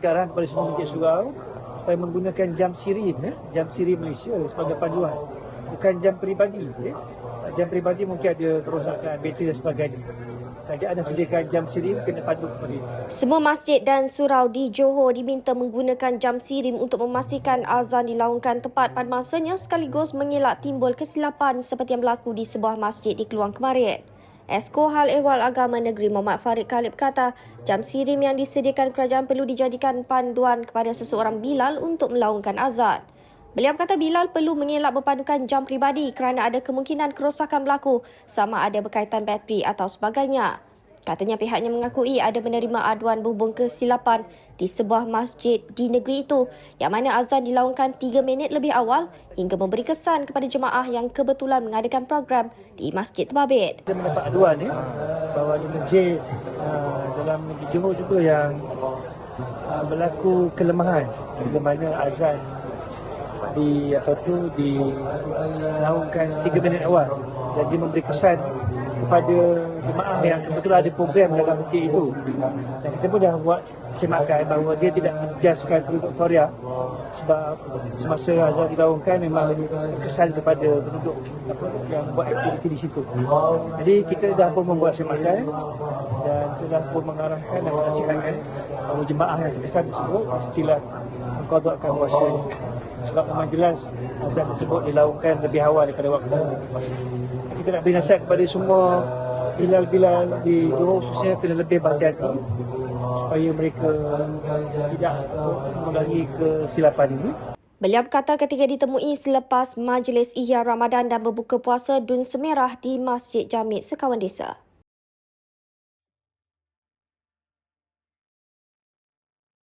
arahan kepada semua masjid surau supaya menggunakan jam siri ya, jam siri Malaysia sebagai panduan bukan jam peribadi ya. jam peribadi mungkin ada kerosakan bateri dan sebagainya kerajaan dah sediakan jam siri kena padu kepada Semua masjid dan surau di Johor diminta menggunakan jam sirim untuk memastikan azan dilaungkan tepat pada masanya sekaligus mengelak timbul kesilapan seperti yang berlaku di sebuah masjid di Keluang kemarin. Esko Hal Ehwal Agama Negeri Muhammad Farid Khalid berkata, jam sirim yang disediakan kerajaan perlu dijadikan panduan kepada seseorang Bilal untuk melaungkan azan. Beliau berkata Bilal perlu mengelak berpandukan jam pribadi kerana ada kemungkinan kerosakan berlaku sama ada berkaitan bateri atau sebagainya. Katanya pihaknya mengakui ada menerima aduan berhubung kesilapan di sebuah masjid di negeri itu yang mana azan dilaungkan 3 minit lebih awal hingga memberi kesan kepada jemaah yang kebetulan mengadakan program di Masjid Terbabit. kita mendapat aduan ya bahawa di masjid uh, dalam negeri Johor juga yang uh, berlaku kelemahan bila mana azan di apa tu dilaungkan 3 minit awal dan dia memberi kesan kepada jemaah yang kebetulan ada program dalam masjid itu. Dan kita pun dah buat semakan bahawa dia tidak menjejaskan penduduk Korea. Sebab semasa azan dilaungkan memang kesan kepada penduduk apa, yang buat aktiviti di situ. Jadi kita dah pun membuat semakan dan telah pun mengarahkan dan menasihatkan bahawa jemaah yang terkesan tersebut mestilah mengkodokkan puasa sebab memang jelas azan tersebut dilakukan lebih awal daripada waktu kita nak beri nasihat kepada semua bilal-bilal di Johor khususnya kena lebih berhati-hati supaya mereka tidak mengulangi kesilapan ini Beliau berkata ketika ditemui selepas majlis Ihya Ramadan dan berbuka puasa Dun Semerah di Masjid Jamid Sekawan Desa.